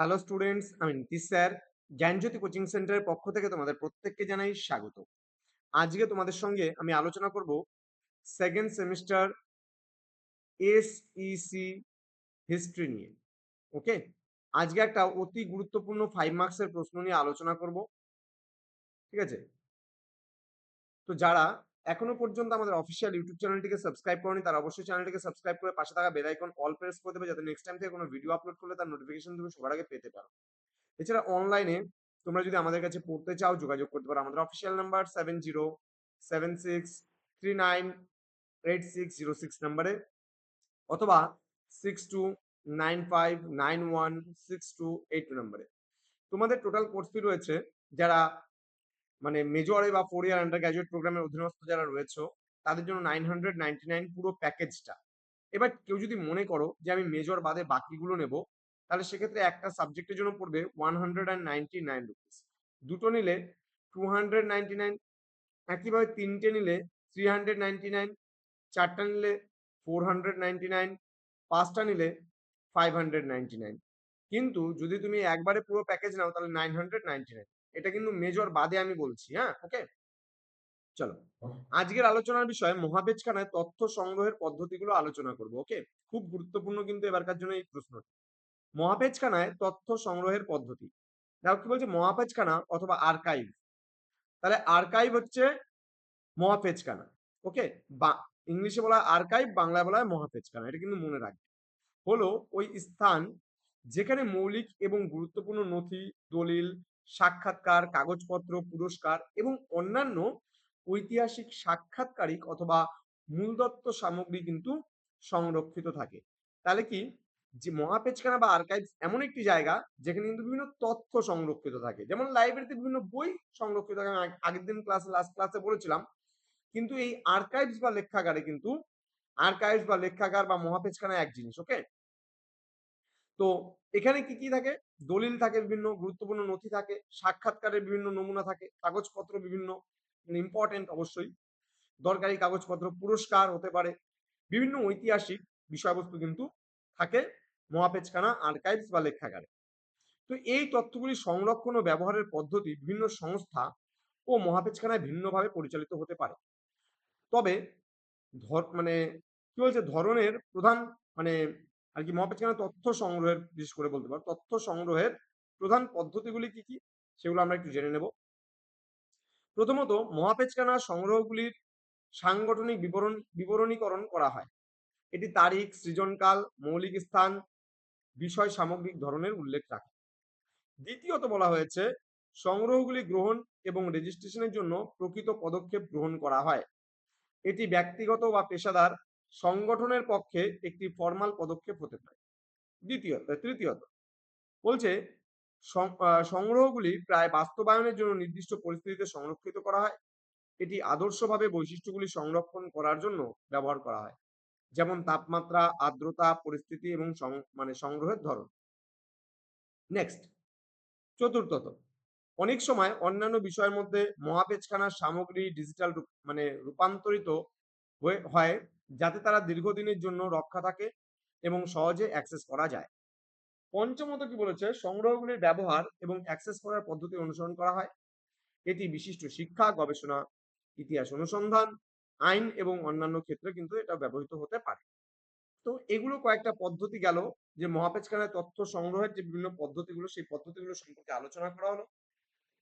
Hello students আমি Nitish sir জ্ঞানজ্যোতি coaching সেন্টারের পক্ষ থেকে তোমাদের প্রত্যেককে জানাই স্বাগত। আজকে তোমাদের সঙ্গে আমি আলোচনা করব সেকেন্ড সেমিস্টার এসইসি হিস্ট্রি নিয়ে ওকে আজকে একটা অতি গুরুত্বপূর্ণ ফাইভ মার্কসের প্রশ্ন নিয়ে আলোচনা করব, ঠিক আছে? তো যারা এখনও পর্যন্ত আমাদের অফিসিয়াল ইউটিউব চ্যানেলটিকে সাবস্ক্রাইব করেনি, তারা অবশ্যই চ্যানেলটিকে সাবস্ক্রাইব করে পাশে থাকা বেল আইকন অল প্রেস করে দেবে, যাতে নেক্সট টাইম থেকে কোনো ভিডিও আপলোড করলে তার নোটিফিকেশন তুমি সবার আগে পেতে পারো। এছাড়া অনলাইনে তোমরা যদি আমাদের কাছে পড়তে চাও, যোগাযোগ করতে পারো। আমাদের official number seven zero seven six three nine eight six zero six নাম্বারে অথবা six two nine five nine one six two eight two নাম্বারে তোমাদের টোটাল কোর্স ফি রয়েছে, যারা মানে মেজরে বা ফোর ইয়ার আন্ডার গ্র্যাজুয়েট প্রোগ্রামের অধীনস্থ যারা রয়েছে, তাদের জন্য নাইন হান্ড্রেড নাইনটি নাইন পুরো প্যাকেজটা এবার কেউ যদি মনে করো যে আমি মেজর বাদে বাকিগুলো নেব, তাহলে সেক্ষেত্রে একটা সাবজেক্টের জন্য পড়বে one hundred and ninety nine rupees দুটো নিলে টু হান্ড্রেড নাইনটি নাইন একইভাবে তিনটে নিলে থ্রি হান্ড্রেড নাইনটি নাইন চারটা নিলে ফোর হান্ড্রেড নাইনটি নাইন পাঁচটা নিলে ফাইভ হান্ড্রেড নাইনটি নাইন কিন্তু যদি তুমি একবারে পুরো প্যাকেজ নাও, তাহলে নাইন হান্ড্রেড নাইনটি নাইন এটা কিন্তু মেজর বাদে আমি বলছি হ্যাঁ? ওকে চলো। আজকের আলোচনার বিষয় মহাবেজখানায় তথ্য সংগ্রহের পদ্ধতিগুলো আলোচনা করব ওকে খুব গুরুত্বপূর্ণ কিন্তু এবারকার জন্য এই প্রশ্নটি। মহাপেজখানায় তথ্য সংগ্রহের পদ্ধতি। দেখো কি বলছে? মহাপেজখানা অথবা আর্কাইভ তাহলে আর্কাইভ হচ্ছে মহাপেজখানা ওকে বা ইংলিশে বলা হয় আর্কাইভ বাংলায় বলা হয় মহাপেজখানা এটা কিন্তু মনে রাখবে। হলো ওই স্থান যেখানে মৌলিক এবং গুরুত্বপূর্ণ নথি দলিল সাক্ষাৎকার, কাগজপত্র, পুরস্কার এবং অন্যান্য ঐতিহাসিক সাক্ষাৎকারিক অথবা মূলদত্ত সামগ্রী কিন্তু সংরক্ষিত থাকে। তাহলে কি যে মহাপেজখানা বা আর্কাইভ এমন একটি জায়গা যেখানে কিন্তু বিভিন্ন তথ্য সংরক্ষিত থাকে। যেমন লাইব্রেরিতে বিভিন্ন বই সংরক্ষিত থাকে। আমি আগের দিন ক্লাসে লাস্ট ক্লাসে বলেছিলাম কিন্তু এই আর্কাইভস বা লেখাগারে কিন্তু আর্কাইভস বা লেখাগার বা মহাপেজখানা এক জিনিস ওকে তো এখানে কি কি থাকে? দলিল থাকে বিভিন্ন, গুরুত্বপূর্ণ নথি থাকে, সাক্ষাৎকারের বিভিন্ন নমুনা থাকে, কাগজপত্র বিভিন্ন ইম্পর্টেন্ট অবশ্যই। দরকারি কাগজপত্র, পুরস্কার হতে পারে। বিভিন্ন ঐতিহাসিক বিষয়বস্তু কিন্তু থাকে মহাপেজখানা আর্কাইভস বা লেখাগারে। তো এই তথ্যগুলি সংরক্ষণ ও ব্যবহারের পদ্ধতি বিভিন্ন সংস্থা ও মহাপেজখানায় ভিন্নভাবে পরিচালিত হতে পারে। তবে ধর মানে কি বলছে? ধরনের প্রধান মানে আর কি মহাপেজখানা তথ্য সংগ্রহের, বিশেষ করে বলতে পারো, তথ্য সংগ্রহের প্রধান পদ্ধতিগুলি কি কি? সেগুলো আমরা একটু জেনে নেব। প্রথমত মহাপেজখানা সংগ্রহগুলির সাংগঠনিক বিবরণ, বিবরণীকরণ করা হয়। এটি তারিখ, সৃজনকাল, মৌলিক স্থান, বিষয় সামগ্রিক ধরনের উল্লেখ রাখে। দ্বিতীয়ত বলা হয়েছে, সংগ্রহগুলি গ্রহণ এবং রেজিস্ট্রেশনের জন্য প্রকৃত পদক্ষেপ গ্রহণ করা হয়। এটি ব্যক্তিগত বা পেশাদার সংগঠনের পক্ষে একটি ফর্মাল পদক্ষেপ হতে পারে। দ্বিতীয়ত, তৃতীয়ত, বলছে সংগ্রহগুলি প্রায় বাস্তবায়নের জন্য নির্দিষ্ট পরিস্থিতিতে সংরক্ষিত করা হয়। এটি আদর্শভাবে বৈশিষ্ট্যগুলি সংরক্ষণ করার জন্য ব্যবহার করা হয়। যেমন তাপমাত্রা, আর্দ্রতা, পরিস্থিতি এবং মানে সংগ্রহের ধরন। নেক্সট চতুর্থত, অনেক সময় অন্যান্য বিষয়ের মধ্যে মহাপেজখানার সামগ্রী ডিজিটাল মানে রূপান্তরিত হয় যাতে তারা দীর্ঘদিনের জন্য রক্ষা থাকে এবং সহজে অ্যাক্সেস করা যায়। পঞ্চমত কি বলেছে? সংগ্রহগুলির ব্যবহার এবং অ্যাক্সেস করার পদ্ধতি অনুসরণ করা হয়। এটি বিশিষ্ট শিক্ষা, গবেষণা, ইতিহাস অনুসন্ধান, আইন এবং অন্যান্য ক্ষেত্রে কিন্তু এটা ব্যবহৃত হতে পারে। তো এগুলো কয়েকটা পদ্ধতি গেল যে মহাপেজখানায় তথ্য সংগ্রহের যে বিভিন্ন পদ্ধতিগুলো, সেই পদ্ধতিগুলো সম্পর্কে আলোচনা করা হলো।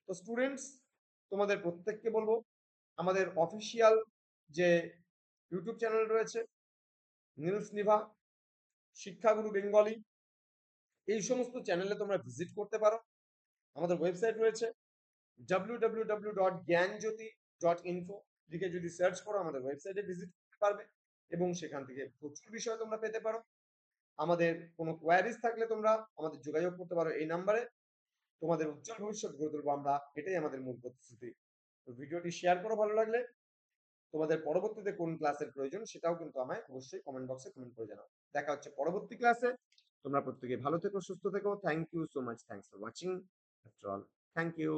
তো স্টুডেন্টস তোমাদের প্রত্যেককে বলব, আমাদের অফিসিয়াল যে ইউটিউব চ্যানেল রয়েছে নিউজ নিভা, শিক্ষাগুরু বেঙ্গলি, এই সমস্ত চ্যানেলে তোমরা ভিজিট করতে পারো। আমাদের ওয়েবসাইট রয়েছে W dot Gyanjyoti dot info দিকে যদি সার্চ করো আমাদের ওয়েবসাইটে ভিজিট করতে পারবে এবং সেখান থেকে প্রচুর বিষয় তোমরা পেতে পারো। আমাদের কোনো কোয়ারিজ থাকলে তোমরা আমাদের যোগাযোগ করতে পারো এই নাম্বারে। তোমাদের উজ্জ্বল ভবিষ্যৎ গড়ে তুলবো আমরা, এটাই আমাদের মূল প্রতিশ্রুতি। তো ভিডিওটি শেয়ার করো, ভালো লাগলে। তোমাদের পরবর্তীতে কোন ক্লাসের প্রয়োজন সেটাও কিন্তু আমায় অবশ্যই কমেন্ট বক্সে কমেন্ট করে জানাও। দেখা হচ্ছে পরবর্তী ক্লাসে তোমরা প্রত্যেকে ভালো থেকো, সুস্থ থেকো। Thank you so much thanks for watching after all thank you